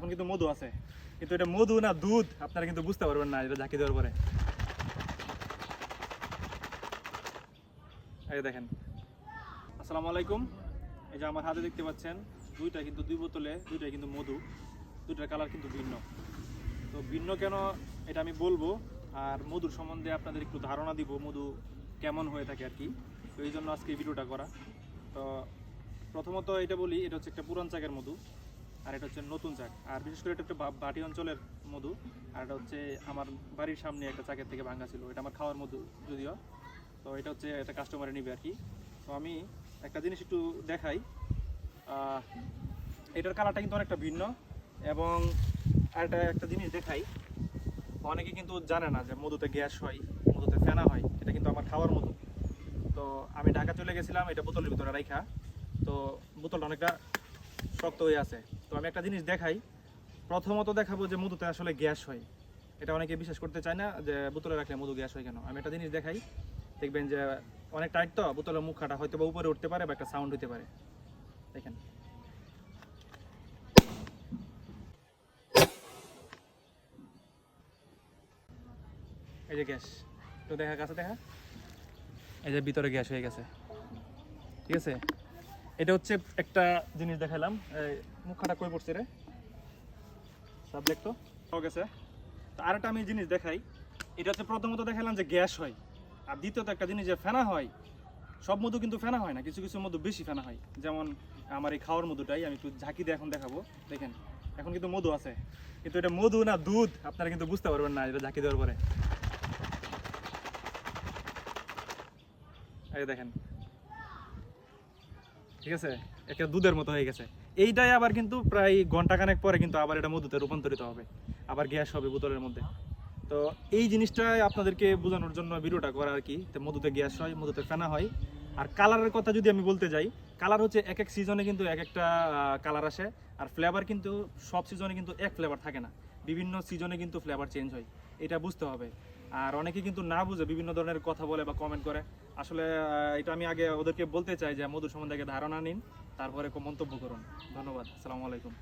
এখন কিন্তু মধু আছে। কিন্তু এটা মধু না দুধ, আপনারা কিন্তু বুঝতে পারবেন না এটা ঝাঁকি দেওয়ার পরে। দেখেন। আসসালামু আলাইকুম। এই যে আমার হাতে দেখতে পাচ্ছেন, দুইটা কিন্তু দুই বোতলে দুইটাই কিন্তু মধু, দুইটার কালার কিন্তু ভিন্ন। তো ভিন্ন কেন এটা আমি বলব, আর মধুর সম্বন্ধে আপনাদের একটু ধারণা দিব, মধু কেমন হয়ে থাকে আর কি। তো এই জন্য আজকে ভিডিওটা করা। তো প্রথমত এটা বলি, এটা হচ্ছে একটা পুরান চাকের মধু। আর এটা হচ্ছে নতুন চাক। আর বিশেষ করে এটা একটা বাটি অঞ্চলের মধু, আর এটা হচ্ছে আমার বাড়ির সামনে একটা চাকের থেকে ভাঙা ছিল। এটা আমার খাওয়ার মধু যদিও। তো এটা হচ্ছে একটা কাস্টমারে নিবে আর কি। তো আমি একটা জিনিস একটু দেখাই। এটার কালারটা কিন্তু অনেকটা ভিন্ন এবং আরেকটা একটা জিনিস দেখাই। অনেকে কিন্তু জানে না যে মধুতে গ্যাস হয়, মধুতে ফেনা হয়। এটা কিন্তু আমার খাওয়ার মধু। তো আমি ঢাকা চলে গেছিলাম, এটা বোতলের ভিতরে রাইখা। তো বোতলটা অনেকটা শক্ত হয়ে আছে। তো আমি একটা জিনিস দেখাই। প্রথমত দেখাবো যে মধুতে আসলে গ্যাস হয়। এটা অনেকে বিশ্বাস করতে চায় না যে বোতলে রাখলে মধু গ্যাস হয় কেন। আমি একটা জিনিস দেখাই। দেখবেন যে অনেক টাইট তো, বোতলের মুখ মুখাটা হয়তো বা উপরে উঠতে পারে বা একটা সাউন্ড হতে পারে। দেখেন। এই যে গ্যাস। তো দেখা, কাছে দেখা। এই যে ভিতরে গ্যাস হয়ে গেছে। ঠিক আছে? এটা হচ্ছে একটা জিনিস দেখালাম মুখাটা কই পড়ছে রে? সাবজেক্ট তো? গেছে। তো আরেকটা আমি জিনিস দেখাই। এটা হচ্ছে প্রথমত দেখালাম যে গ্যাস হয়। আর দ্বিতীয়ত একটা জিনিস যে ফেনা হয়, সব মধু কিন্তু ফেনা হয় না, কিছু কিছু মধু বেশি ফেনা হয়। যেমন আমার এই খাওয়ার মধুটাই, আমি একটু ঝাঁকি দিয়ে এখন দেখাবো। দেখেন, এখন কিন্তু মধু আছে। কিন্তু এটা মধু না দুধ, আপনারা কিন্তু বুঝতে পারবেন না, এটা ঝাঁকি দেওয়ার পরে। দেখেন ঠিক আছে? একটা দুধের মতো হয়ে গেছে। এইটাই আবার কিন্তু প্রায় ঘন্টাখানেক পরে কিন্তু আবার এটা মধুতে রূপান্তরিত হবে। আবার গ্যাস হবে বোতলের মধ্যে। তো এই জিনিসটাই আপনাদেরকে বোঝানোর জন্য ভিডিওটা করা আর কি তো মধুতে গ্যাস হয়, মধুতে ফেনা হয়। আর কালারের কথা যদি আমি বলতে যাই, কালার হচ্ছে এক এক সিজনে কিন্তু এক একটা কালার আসে। আর ফ্লেভার কিন্তু সব সিজনে কিন্তু এক ফ্লেভার থাকে না। বিভিন্ন সিজনে কিন্তু ফ্লেভার চেঞ্জ হয়। এটা বুঝতে হবে। আর অনেকে কিন্তু না বুঝে বিভিন্ন ধরনের কথা বলে বা কমেন্ট করে। আসলে এটা আমি আগে ওদেরকে বলতে চাই যে মধুর সম্বন্ধে আগে ধারণা নিন, তারপরে মন্তব্য করুন। ধন্যবাদ। আসসালামু আলাইকুম।